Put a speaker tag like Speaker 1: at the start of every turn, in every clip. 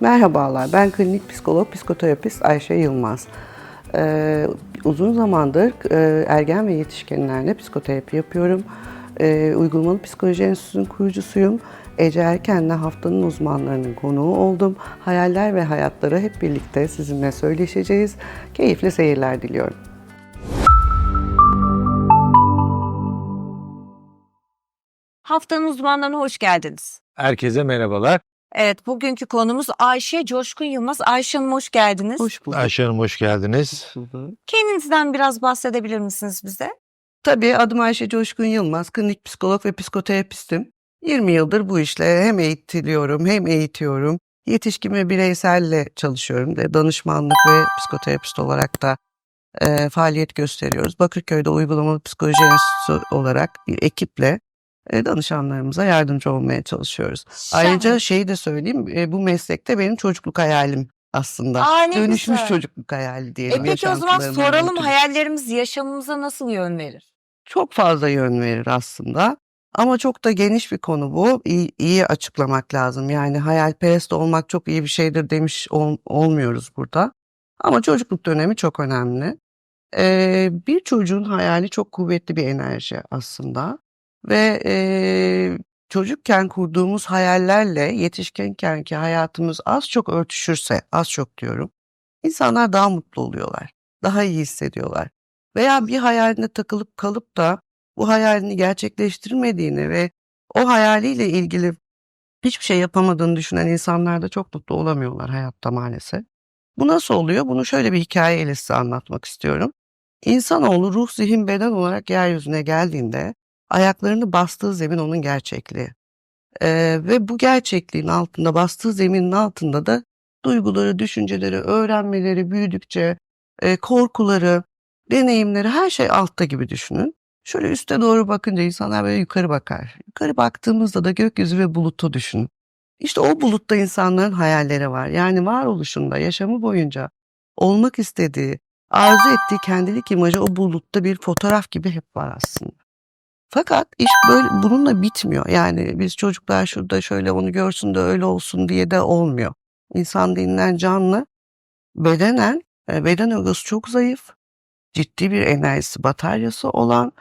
Speaker 1: Merhabalar, ben klinik psikolog, psikoterapist Ayşe Yılmaz. Ee, uzun zamandır e, ergen ve yetişkinlerle psikoterapi yapıyorum. Ee, Uygulamalı Psikoloji Enstitüsü'nün kurucusuyum. Ece Erken'le haftanın uzmanlarının konuğu oldum. Hayaller ve hayatları hep birlikte sizinle söyleşeceğiz. Keyifli seyirler diliyorum.
Speaker 2: Haftanın uzmanlarına hoş geldiniz.
Speaker 3: Herkese merhabalar.
Speaker 2: Evet, bugünkü konumuz Ayşe Coşkun Yılmaz. Ayşe Hanım hoş geldiniz.
Speaker 1: Hoş bulduk.
Speaker 3: Ayşe Hanım hoş geldiniz.
Speaker 2: Kendinizden biraz bahsedebilir misiniz bize?
Speaker 1: Tabii adım Ayşe Coşkun Yılmaz, klinik psikolog ve psikoterapistim. 20 yıldır bu işle hem eğitiliyorum hem eğitiyorum. Yetişkin ve bireyselle çalışıyorum danışmanlık ve psikoterapist olarak da e, faaliyet gösteriyoruz. Bakırköy'de uygulamalı psikoloji enstitüsü olarak bir ekiple danışanlarımıza yardımcı olmaya çalışıyoruz. Ayrıca şeyi de söyleyeyim, e, bu meslekte benim çocukluk hayalim aslında.
Speaker 2: Aa,
Speaker 1: Dönüşmüş
Speaker 2: güzel.
Speaker 1: çocukluk hayali diyelim.
Speaker 2: E peki o zaman soralım
Speaker 1: ötürü.
Speaker 2: hayallerimiz yaşamımıza nasıl yön verir?
Speaker 1: çok fazla yön verir aslında. Ama çok da geniş bir konu bu. İyi, iyi açıklamak lazım. Yani hayalperest olmak çok iyi bir şeydir demiş ol- olmuyoruz burada. Ama çocukluk dönemi çok önemli. Ee, bir çocuğun hayali çok kuvvetli bir enerji aslında. Ve e, çocukken kurduğumuz hayallerle yetişkinkenki hayatımız az çok örtüşürse, az çok diyorum, insanlar daha mutlu oluyorlar. Daha iyi hissediyorlar veya bir hayaline takılıp kalıp da bu hayalini gerçekleştirmediğini ve o hayaliyle ilgili hiçbir şey yapamadığını düşünen insanlar da çok mutlu olamıyorlar hayatta maalesef. Bu nasıl oluyor? Bunu şöyle bir hikayeyle size anlatmak istiyorum. İnsanoğlu ruh, zihin, beden olarak yeryüzüne geldiğinde ayaklarını bastığı zemin onun gerçekliği. Ee, ve bu gerçekliğin altında, bastığı zeminin altında da duyguları, düşünceleri, öğrenmeleri büyüdükçe, e, korkuları, deneyimleri her şey altta gibi düşünün. Şöyle üste doğru bakınca insanlar böyle yukarı bakar. Yukarı baktığımızda da gökyüzü ve bulutu düşünün. İşte o bulutta insanların hayalleri var. Yani varoluşunda yaşamı boyunca olmak istediği, arzu ettiği kendilik imajı o bulutta bir fotoğraf gibi hep var aslında. Fakat iş böyle bununla bitmiyor. Yani biz çocuklar şurada şöyle onu görsün de öyle olsun diye de olmuyor. İnsan denilen canlı bedenen, e, beden egosu çok zayıf ciddi bir enerjisi, bataryası olan,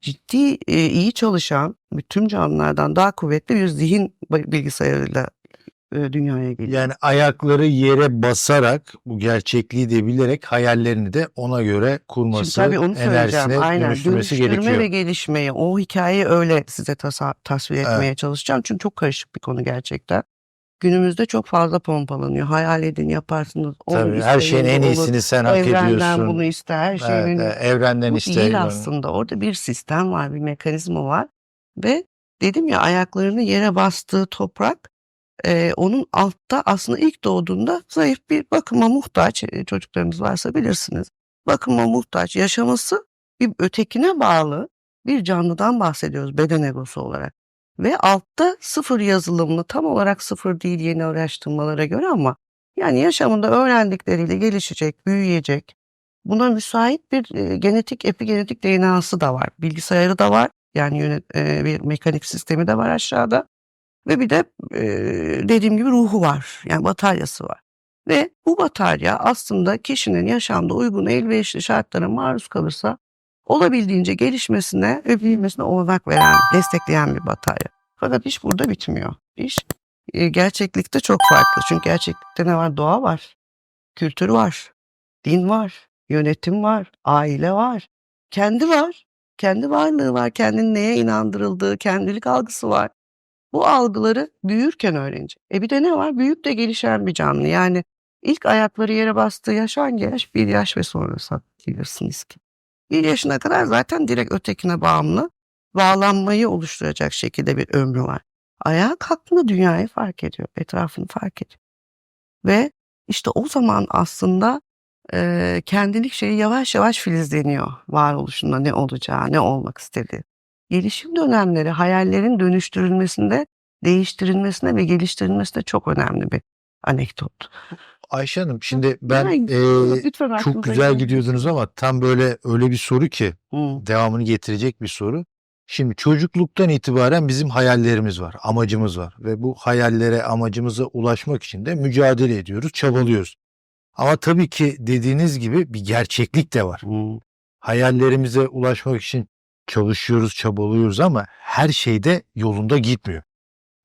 Speaker 1: ciddi e, iyi çalışan bütün canlılardan daha kuvvetli bir zihin bilgisayarıyla dünyaya geliyor.
Speaker 3: Yani ayakları yere basarak bu gerçekliği de bilerek hayallerini de ona göre
Speaker 1: Şimdi
Speaker 3: kurması,
Speaker 1: tabii onu
Speaker 3: enerjisine
Speaker 1: Aynen.
Speaker 3: dönüştürmesi
Speaker 1: Dönüştürme
Speaker 3: gerekiyor.
Speaker 1: ve gelişmeyi, o hikayeyi öyle size tasa- tasvir
Speaker 3: Evet.
Speaker 1: etmeye çalışacağım. Çünkü çok karışık bir konu gerçekten. Günümüzde çok fazla pompalanıyor. Hayal edin, yaparsınız. onu
Speaker 3: Tabii, her şeyin
Speaker 1: isteyin,
Speaker 3: en
Speaker 1: olur.
Speaker 3: iyisini sen hak
Speaker 1: Evrenden
Speaker 3: ediyorsun.
Speaker 1: bunu iste, her şeyin
Speaker 3: Evet,
Speaker 1: en
Speaker 3: evet, evrenden
Speaker 1: Bu
Speaker 3: iste.
Speaker 1: değil aslında. Orada bir sistem var, bir mekanizma var. Ve dedim ya ayaklarını yere bastığı toprak e, onun altta aslında ilk doğduğunda zayıf bir bakıma muhtaç. E, çocuklarınız varsa bilirsiniz. Bakıma muhtaç. Yaşaması bir ötekine bağlı bir canlıdan bahsediyoruz beden egosu olarak. Ve altta sıfır yazılımlı tam olarak sıfır değil yeni araştırmalara göre ama yani yaşamında öğrendikleriyle gelişecek, büyüyecek, Buna müsait bir e, genetik, epigenetik DNA'sı da var. Bilgisayarı da var. Yani e, bir mekanik sistemi de var aşağıda. Ve bir de e, dediğim gibi ruhu var. Yani bataryası var. Ve bu batarya aslında kişinin yaşamda uygun elverişli şartlara maruz kalırsa olabildiğince gelişmesine ve büyümesine olanak veren, destekleyen bir batarya. Fakat iş burada bitmiyor. İş e, gerçeklikte çok farklı. Çünkü gerçeklikte ne var? Doğa var, kültür var, din var, yönetim var, aile var, kendi var, kendi varlığı var, kendinin neye inandırıldığı, kendilik algısı var. Bu algıları büyürken öğrenecek. E bir de ne var? Büyüyüp de gelişen bir canlı. Yani ilk ayakları yere bastığı yaş hangi yaş? Bir yaş ve sonrası bilirsiniz ki. Bir yaşına kadar zaten direkt ötekine bağımlı, bağlanmayı oluşturacak şekilde bir ömrü var. Ayağa kalktığında dünyayı fark ediyor, etrafını fark ediyor. Ve işte o zaman aslında e, kendilik şeyi yavaş yavaş filizleniyor varoluşunda ne olacağı, ne olmak istediği. Gelişim dönemleri hayallerin dönüştürülmesinde, değiştirilmesine ve geliştirilmesinde çok önemli bir anekdot.
Speaker 3: Ayşe Hanım şimdi ben e,
Speaker 1: lütfen
Speaker 3: çok güzel gidiyordunuz ama tam böyle öyle bir soru ki
Speaker 1: Hı.
Speaker 3: devamını getirecek bir soru. Şimdi çocukluktan itibaren bizim hayallerimiz var, amacımız var ve bu hayallere, amacımıza ulaşmak için de mücadele ediyoruz, çabalıyoruz. Ama tabii ki dediğiniz gibi bir gerçeklik de var.
Speaker 1: Hmm.
Speaker 3: Hayallerimize ulaşmak için çalışıyoruz, çabalıyoruz ama her şey de yolunda gitmiyor.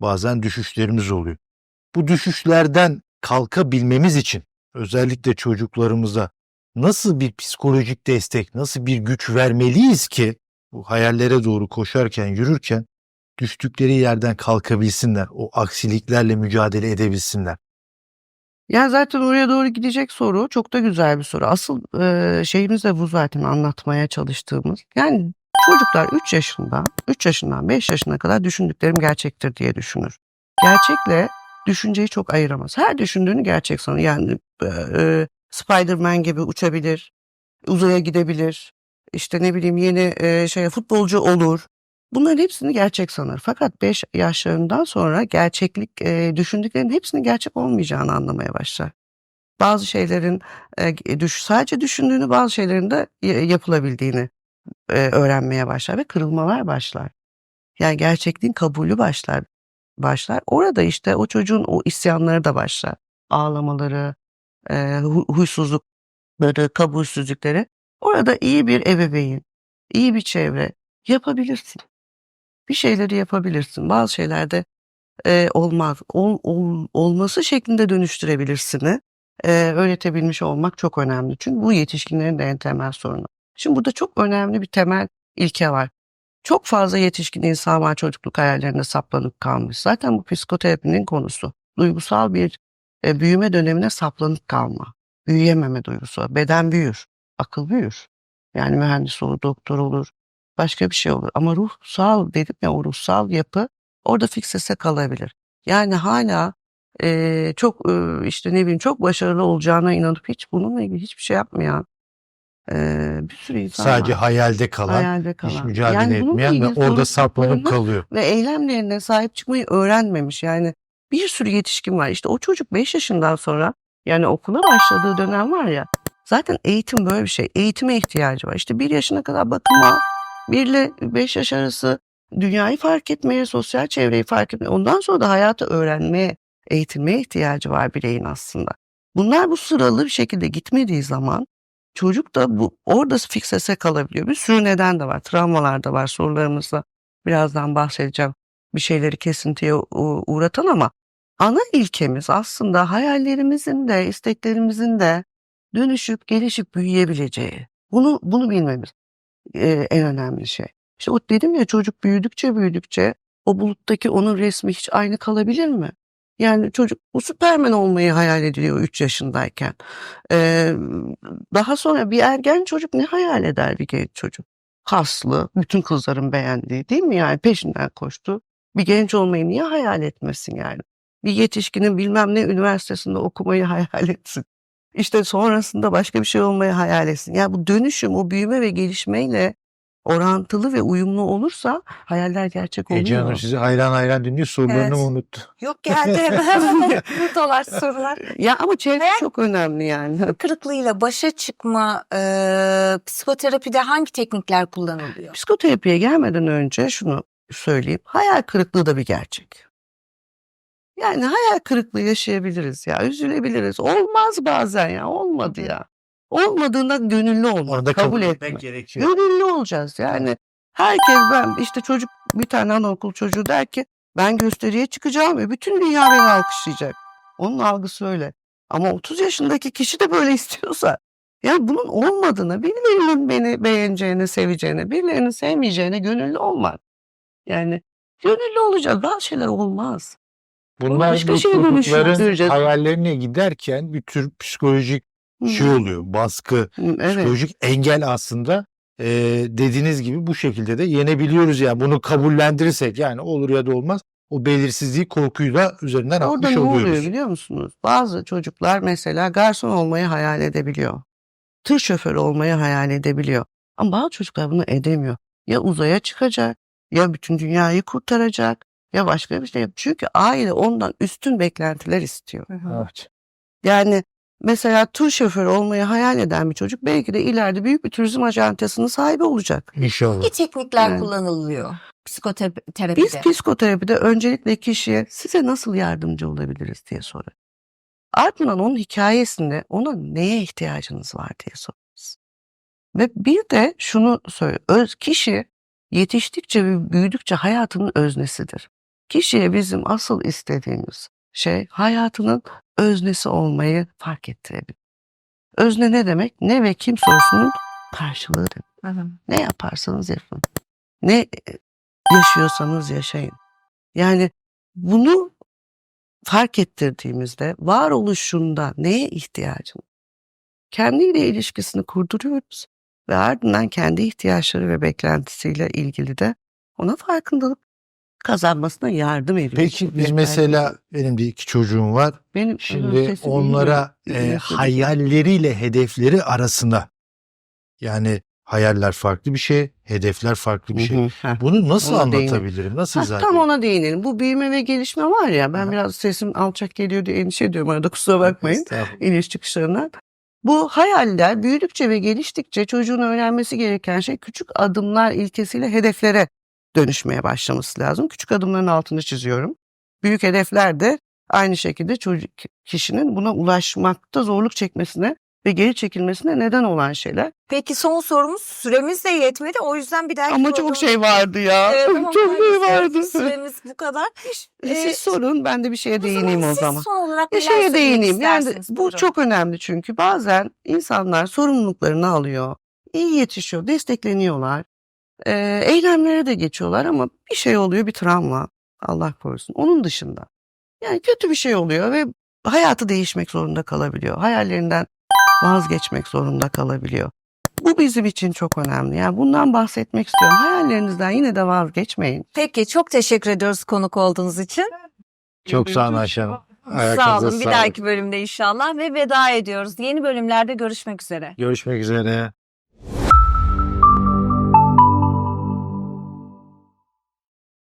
Speaker 3: Bazen düşüşlerimiz oluyor. Bu düşüşlerden kalkabilmemiz için özellikle çocuklarımıza nasıl bir psikolojik destek, nasıl bir güç vermeliyiz ki bu hayallere doğru koşarken, yürürken düştükleri yerden kalkabilsinler, o aksiliklerle mücadele edebilsinler.
Speaker 1: Ya zaten oraya doğru gidecek soru çok da güzel bir soru. Asıl e, şeyimiz de bu zaten anlatmaya çalıştığımız. Yani çocuklar 3 yaşında, 3 yaşından 5 yaşına kadar düşündüklerim gerçektir diye düşünür. Gerçekle düşünceyi çok ayıramaz. Her düşündüğünü gerçek sanır. Yani e, e, Spider-Man gibi uçabilir, uzaya gidebilir, işte ne bileyim yeni e, şey futbolcu olur. Bunların hepsini gerçek sanır. Fakat 5 yaşlarından sonra gerçeklik e, düşündüklerinin hepsinin gerçek olmayacağını anlamaya başlar. Bazı şeylerin e, düş, sadece düşündüğünü bazı şeylerin de yapılabildiğini e, öğrenmeye başlar ve kırılmalar başlar. Yani gerçekliğin kabulü başlar. Başlar. Orada işte o çocuğun o isyanları da başlar. Ağlamaları, e, hu- huysuzlukları, kabulsüzlükleri. Orada iyi bir ebeveyn, iyi bir çevre yapabilirsin. Bir şeyleri yapabilirsin. Bazı şeylerde e, olmaz. Ol, ol- olması şeklinde dönüştürebilirsini e, öğretebilmiş olmak çok önemli. Çünkü bu yetişkinlerin de en temel sorunu. Şimdi burada çok önemli bir temel ilke var. Çok fazla yetişkin insan var çocukluk hayallerine saplanıp kalmış. Zaten bu psikoterapinin konusu. Duygusal bir e, büyüme dönemine saplanıp kalma. Büyüyememe duygusu. Beden büyür, akıl büyür. Yani mühendis olur, doktor olur, başka bir şey olur. Ama ruhsal dedim ya o ruhsal yapı orada fiksese kalabilir. Yani hala e, çok e, işte ne bileyim çok başarılı olacağına inanıp hiç bununla ilgili hiçbir şey yapmayan e, bir sürü insan
Speaker 3: Sadece
Speaker 1: var.
Speaker 3: hayalde kalan,
Speaker 1: Hayalde
Speaker 3: hiç
Speaker 1: kalan.
Speaker 3: mücadele
Speaker 1: Yani
Speaker 3: etmeyen ve orada saplanıp kalıyor.
Speaker 1: ve eylemlerine sahip çıkmayı öğrenmemiş. Yani bir sürü yetişkin var. İşte o çocuk 5 yaşından sonra yani okula başladığı dönem var ya zaten eğitim böyle bir şey. Eğitime ihtiyacı var. İşte bir yaşına kadar bakıma, 1 ile 5 yaş arası dünyayı fark etmeye, sosyal çevreyi fark etmeye, ondan sonra da hayatı öğrenmeye, eğitilmeye ihtiyacı var bireyin aslında. Bunlar bu sıralı bir şekilde gitmediği zaman çocuk da bu orada fiksese kalabiliyor. Bir sürü neden de var. Travmalar da var. Sorularımızda birazdan bahsedeceğim. Bir şeyleri kesintiye uğratan ama ana ilkemiz aslında hayallerimizin de isteklerimizin de dönüşüp gelişip büyüyebileceği. Bunu bunu bilmemiz e, en önemli şey. İşte o dedim ya çocuk büyüdükçe büyüdükçe o buluttaki onun resmi hiç aynı kalabilir mi? Yani çocuk bu Süpermen olmayı hayal ediyor 3 yaşındayken. Ee, daha sonra bir ergen çocuk ne hayal eder bir genç çocuk? Kaslı, bütün kızların beğendiği değil mi yani peşinden koştu. Bir genç olmayı niye hayal etmesin yani? Bir yetişkinin bilmem ne üniversitesinde okumayı hayal etsin. İşte sonrasında başka bir şey olmayı hayal etsin. Yani bu dönüşüm, o büyüme ve gelişmeyle orantılı ve uyumlu olursa hayaller gerçek oluyor.
Speaker 3: Ece Hanım sizi hayran hayran dinliyor sorularını
Speaker 2: Evet.
Speaker 3: mı unuttu?
Speaker 2: Yok geldi hemen. Buradalar sorular.
Speaker 1: Ya ama çevre çok önemli yani.
Speaker 2: Kırıklığıyla başa çıkma e, psikoterapide hangi teknikler kullanılıyor?
Speaker 1: Psikoterapiye gelmeden önce şunu söyleyeyim. Hayal kırıklığı da bir gerçek. Yani hayal kırıklığı yaşayabiliriz ya. Üzülebiliriz. Olmaz bazen ya. Olmadı ya. Olmadığında gönüllü olmak.
Speaker 3: Orada
Speaker 1: kabul etmek.
Speaker 3: etmek gerekiyor.
Speaker 1: Gönüllü olacağız yani. Herkes ben işte çocuk bir tane anaokul çocuğu der ki ben gösteriye çıkacağım ve bütün dünya beni alkışlayacak. Onun algısı öyle. Ama 30 yaşındaki kişi de böyle istiyorsa yani bunun olmadığını, birilerinin beni beğeneceğini, seveceğini, birilerinin sevmeyeceğine gönüllü olmak. Yani gönüllü olacağız. Bazı şeyler olmaz.
Speaker 3: Bunlar
Speaker 1: başka
Speaker 3: bu çocukların hayallerine giderken bir tür psikolojik şey oluyor. Baskı,
Speaker 1: Evet.
Speaker 3: psikolojik engel aslında e, dediğiniz gibi bu şekilde de yenebiliyoruz yani bunu kabullendirirsek yani olur ya da olmaz o belirsizliği korkuyu da üzerinden
Speaker 1: Orada
Speaker 3: atmış
Speaker 1: ne oluyor
Speaker 3: oluyoruz.
Speaker 1: biliyor musunuz? Bazı çocuklar mesela garson olmayı hayal edebiliyor. Tır şoförü olmayı hayal edebiliyor. Ama bazı çocuklar bunu edemiyor. Ya uzaya çıkacak, ya bütün dünyayı kurtaracak, ya başka bir şey. Çünkü aile ondan üstün beklentiler istiyor.
Speaker 3: Evet.
Speaker 1: Yani mesela tur şoförü olmayı hayal eden bir çocuk belki de ileride büyük bir turizm ajantasının sahibi olacak.
Speaker 3: İnşallah.
Speaker 2: Hangi teknikler
Speaker 1: Evet.
Speaker 2: kullanılıyor psikoterapide?
Speaker 1: Biz psikoterapide öncelikle kişiye size nasıl yardımcı olabiliriz diye soruyoruz. Ardından onun hikayesinde ona neye ihtiyacınız var diye soruyoruz. Ve bir de şunu söyle, öz, kişi yetiştikçe ve büyüdükçe hayatının öznesidir. Kişiye bizim asıl istediğimiz şey hayatının öznesi olmayı fark ettirebilir. Özne ne demek? Ne ve kim sorusunun karşılığı demek. Ne yaparsanız yapın. Ne e, yaşıyorsanız yaşayın. Yani bunu fark ettirdiğimizde varoluşunda neye ihtiyacın? Kendiyle ilişkisini kurduruyoruz ve ardından kendi ihtiyaçları ve beklentisiyle ilgili de ona farkındalık kazanmasına yardım ediyoruz.
Speaker 3: Peki biz mesela benim de iki çocuğum var.
Speaker 1: benim
Speaker 3: Şimdi onlara e,
Speaker 1: Nasıl?
Speaker 3: hayalleriyle hedefleri arasında yani hayaller farklı bir şey, hedefler farklı bir şey.
Speaker 1: hı, heh.
Speaker 3: Bunu nasıl
Speaker 1: Ona değinelim.
Speaker 3: anlatabilirim? Nasıl
Speaker 1: Heh,
Speaker 3: izah
Speaker 1: tam ona değinelim. Bu büyüme ve gelişme var ya ben
Speaker 3: Aha.
Speaker 1: biraz sesim alçak geliyor diye endişe ediyorum arada kusura bakmayın. İniş çıkışlarından. Bu hayaller büyüdükçe ve geliştikçe çocuğun öğrenmesi gereken şey küçük adımlar ilkesiyle hedeflere dönüşmeye başlaması lazım. Küçük adımların altını çiziyorum. Büyük hedefler de aynı şekilde çocuk kişinin buna ulaşmakta zorluk çekmesine ve geri çekilmesine neden olan şeyler.
Speaker 2: Peki son sorumuz süremiz de yetmedi. O yüzden bir dahaki
Speaker 1: Ama çok
Speaker 2: programda-
Speaker 1: şey vardı ya.
Speaker 2: Evet,
Speaker 1: çok şey vardı.
Speaker 2: Süremiz bu kadar.
Speaker 1: E,
Speaker 2: Ee,
Speaker 1: Siz sorun ben de bir şeye
Speaker 2: o zaman
Speaker 1: değineyim o
Speaker 2: siz
Speaker 1: zaman.
Speaker 2: son olarak
Speaker 1: Ya
Speaker 2: neler
Speaker 1: şeye değineyim. Yani bu
Speaker 2: Buyurun.
Speaker 1: çok önemli çünkü bazen insanlar sorumluluklarını alıyor. iyi yetişiyor, destekleniyorlar. Ee, eylemlere de geçiyorlar ama bir şey oluyor bir travma. Allah korusun. Onun dışında. Yani kötü bir şey oluyor ve hayatı değişmek zorunda kalabiliyor. Hayallerinden vazgeçmek zorunda kalabiliyor. Bu bizim için çok önemli. Yani bundan bahsetmek istiyorum. Hayallerinizden yine de vazgeçmeyin.
Speaker 2: Peki çok teşekkür ediyoruz konuk olduğunuz için.
Speaker 3: Çok sağ olun Ayşe Hanım.
Speaker 2: Sağ
Speaker 3: Ayaklarınıza
Speaker 2: olun. Bir
Speaker 3: sağlık.
Speaker 2: dahaki bölümde inşallah ve veda ediyoruz. Yeni bölümlerde görüşmek üzere.
Speaker 3: Görüşmek üzere.